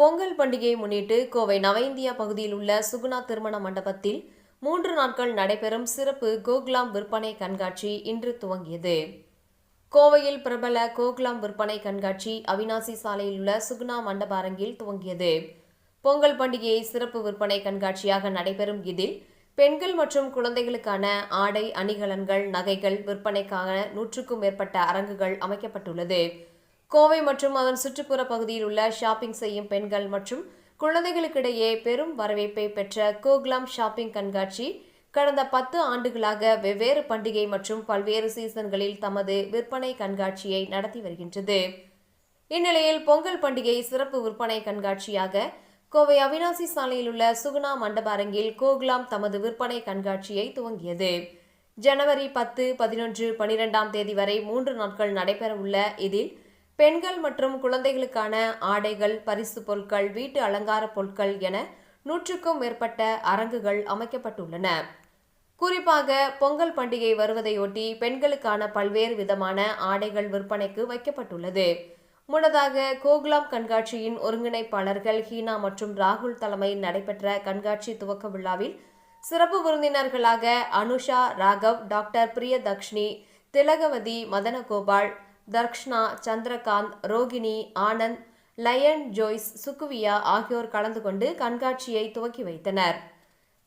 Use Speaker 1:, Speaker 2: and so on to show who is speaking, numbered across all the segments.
Speaker 1: பொங்கல் பண்டிகையை முன்னிட்டு கோவை நவஇந்தியா பகுதியில் உள்ள சுகுணா திருமண மண்டபத்தில் மூன்று நாட்கள் நடைபெறும் சிறப்பு கோகுலாம் விற்பனை கண்காட்சி இன்று துவங்கியது. கோவையில் பிரபல கோகுலாம் விற்பனை கண்காட்சி அவினாசி சாலையில் உள்ள சுகுணா மண்டப அரங்கில் துவங்கியது. பொங்கல் பண்டிகையை சிறப்பு விற்பனை கண்காட்சியாக நடைபெறும் இதில் பெண்கள் மற்றும் குழந்தைகளுக்கான ஆடை அணிகலன்கள் நகைகள் விற்பனைக்காக நூற்றுக்கும் மேற்பட்ட அரங்குகள் அமைக்கப்பட்டுள்ளது. கோவை மற்றும் அதன் சுற்றுப்புற பகுதியில் உள்ள ஷாப்பிங் செய்யும் பெண்கள் மற்றும் குழந்தைகளுக்கிடையே பெரும் வரவேற்பை பெற்ற கோக்லாம் ஷாப்பிங் கண்காட்சி கடந்த பத்து ஆண்டுகளாக வெவ்வேறு பண்டிகை மற்றும் பல்வேறு சீசன்களில் தமது விற்பனை கண்காட்சியை நடத்தி வருகின்றது. இந்நிலையில் பொங்கல் பண்டிகை சிறப்பு விற்பனை கண்காட்சியாக கோவை அவினாசி சாலையில் உள்ள சுகுணா மண்டப அரங்கில் கோகுலாம் தமது விற்பனை கண்காட்சியை துவங்கியது. ஜனவரி பத்து பதினொன்று பனிரெண்டாம் தேதி வரை மூன்று நாட்கள் நடைபெறவுள்ள இதில் பெண்கள் மற்றும் குழந்தைகளுக்கான ஆடைகள் பரிசு பொருட்கள் வீட்டு அலங்கார பொருட்கள் என நூற்றுக்கும் மேற்பட்ட அரங்குகள் அமைக்கப்பட்டுள்ளன. குறிப்பாக பொங்கல் பண்டிகை வருவதையொட்டி பெண்களுக்கான பல்வேறு விதமான ஆடைகள் விற்பனைக்கு வைக்கப்பட்டுள்ளது. முன்னதாக கோகுலாம் கண்காட்சியின் ஒருங்கிணைப்பாளர்கள் ஹீனா மற்றும் ராகுல் தலைமையில் நடைபெற்ற கண்காட்சி துவக்க விழாவில் சிறப்பு விருந்தினர்களாக Anusha Raghav doctor Priyadakshini Thilagavathi Madhanagopal Dharshna Chandrakanth Rohini Anand lion Joyce சுக்குவியா ஆகியோர் கலந்து கொண்டு கண்காட்சியை துவக்கி வைத்தனர்.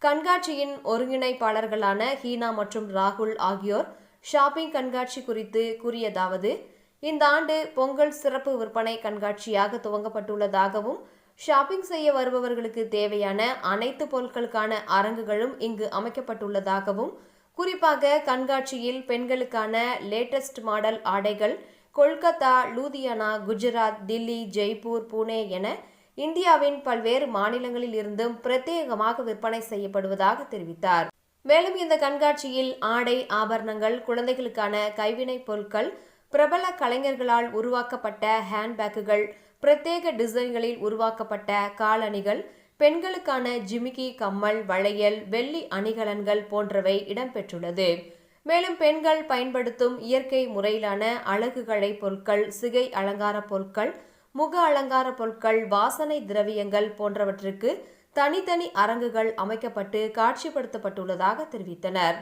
Speaker 1: கண்காட்சியின் ஒருங்கிணைப்பாளர்களான ஹீனா மற்றும் ராகுல் ஆகியோர் ஷாப்பிங் கண்காட்சி குறித்து கூறியதாவது இந்த ஆண்டு பொங்கல் சிறப்பு விற்பனை கண்காட்சியாக துவங்கப்பட்டுள்ளதாகவும் ஷாப்பிங் செய்ய வருபவர்களுக்கு தேவையான அனைத்து பொருட்களுக்கான அரங்குகளும் இங்கு அமைக்கப்பட்டுள்ளதாகவும் குறிப்பாக கண்காட்சியில் பெண்களுக்கான லேட்டஸ்ட் மாடல் ஆடைகள் கொல்கத்தா லூதியானா குஜராத் தில்லி ஜெய்ப்பூர் புனே என இந்தியாவின் பல்வேறு மாநிலங்களில் இருந்தும் பிரத்யேகமாக விற்பனை செய்யப்படுவதாக தெரிவித்தார். மேலும் இந்த கண்காட்சியில் ஆடை ஆபரணங்கள் குழந்தைகளுக்கான கைவினைப் பொருட்கள் பிரபல கலைஞர்களால் உருவாக்கப்பட்ட ஹேண்ட்பேக்குகள் பிரத்யேக டிசைன்களில் உருவாக்கப்பட்ட காலணிகள் பெண்களுக்கான ஜிமிக்கி கம்மல் வளையல் வெள்ளி அணிகலன்கள் போன்றவை இடம்பெற்றுள்ளது. மேலும் பெண்கள் பயன்படுத்தும் இயற்கை முறையிலான அழகுகளை பொருட்கள் சிகை அலங்கார பொருட்கள் முக அலங்கார பொருட்கள் வாசனை திரவியங்கள் போன்றவற்றுக்கு தனித்தனி அரங்குகள் அமைக்கப்பட்டு காட்சிப்படுத்தப்பட்டுள்ளதாக தெரிவித்தனர்.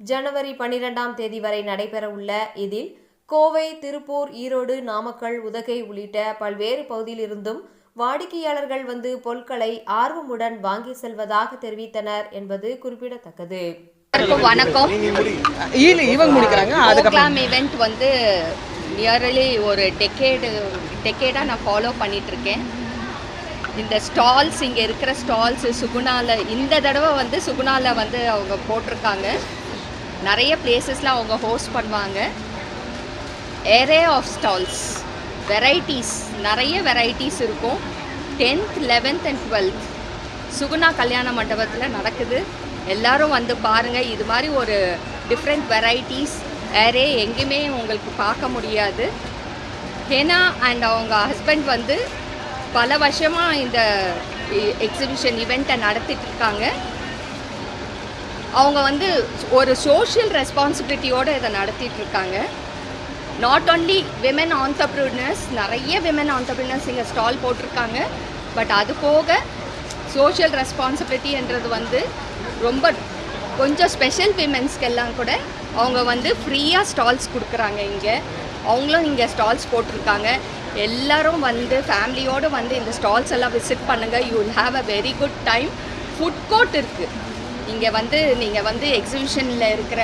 Speaker 1: ஜனவரி பனிரெண்டாம் தேதி வரை நடைபெறவுள்ள இதில் கோவை திருப்பூர் ஈரோடு நாமக்கல் உதகை உள்ளிட்ட பல்வேறு பகுதியிலிருந்தும் வாடிக்கையாளர்கள் வந்து பொருட்களை ஆர்வமுடன் வாங்கி செல்வதாக தெரிவித்தனர் என்பது குறிப்பிடத்தக்கது.
Speaker 2: வணக்கம்.
Speaker 3: இவங்க முடிக்கிறாங்க அதுக்கப்புறம்.
Speaker 2: ஈவெண்ட் வந்து நியர்லி ஒரு டெக்கேடு டெக்கேடாக நான் ஃபாலோ பண்ணிட்டு இருக்கேன் இந்த ஸ்டால்ஸ் இங்கே இருக்கிற ஸ்டால்ஸ் சுகுணால இந்த தடவை வந்து சுகுணால வந்து அவங்க போட்டிருக்காங்க. நிறைய பிளேசஸில் அவங்க ஹோஸ்ட் பண்ணுவாங்க. ஏரே ஆஃப் ஸ்டால்ஸ் வெரைட்டிஸ் நிறைய வெரைட்டிஸ் இருக்கும். Tenth eleventh and twelfth Suguna Kalyana மண்டபத்தில் நடக்குது. எல்லாரும் வந்து பாருங்கள் இது மாதிரி ஒரு டிஃப்ரெண்ட் வெரைட்டிஸ் வேறே எங்கேயுமே உங்களுக்கு பார்க்க முடியாது. ஹெனா அண்ட் அவங்க ஹஸ்பண்ட் வந்து பல வருஷமாக இந்த எக்ஸிபிஷன் இவெண்ட்டை நடத்திட்டுருக்காங்க அவங்க வந்து ஒரு சோஷியல் ரெஸ்பான்சிபிலிட்டியோடு இதை நடத்திட்டுருக்காங்க நாட் ஓன்லி விமன் entrepreneurs நிறைய விமன் entrepreneurs இங்கே ஸ்டால் போட்டிருக்காங்க. பட் அது போக சோஷியல் ரெஸ்பான்சிபிலிட்டின்றது வந்து ரொம்ப கொஞ்சம் ஸ்பெஷல் விமென்ஸ்க்கெல்லாம் கூட அவங்க வந்து ஃப்ரீயாக ஸ்டால்ஸ் கொடுக்குறாங்க இங்கே. அவங்களும் இங்கே ஸ்டால்ஸ் போட்டிருக்காங்க. எல்லாரும் வந்து ஃபேமிலியோடு வந்து இந்த ஸ்டால்ஸ் எல்லாம் விசிட் பண்ணுங்கள் you will have a very good time food court இருக்குது இங்கே வந்து நீங்கள் வந்து எக்ஸிபிஷனில் இருக்கிற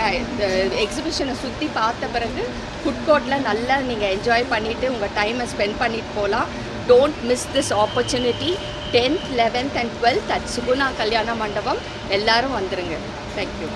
Speaker 2: எக்ஸிபிஷனை சுற்றி பார்த்த பிறகு ஃபுட் கோர்ட்டில் நல்லா நீங்கள் என்ஜாய் பண்ணிவிட்டு உங்கள் டைமை ஸ்பெண்ட் பண்ணிட்டு போகலாம் don't miss this opportunity tenth eleventh and twelfth at Suguna Kalyana Mandapam எல்லாரும் வந்துருங்க தேங்க்யூ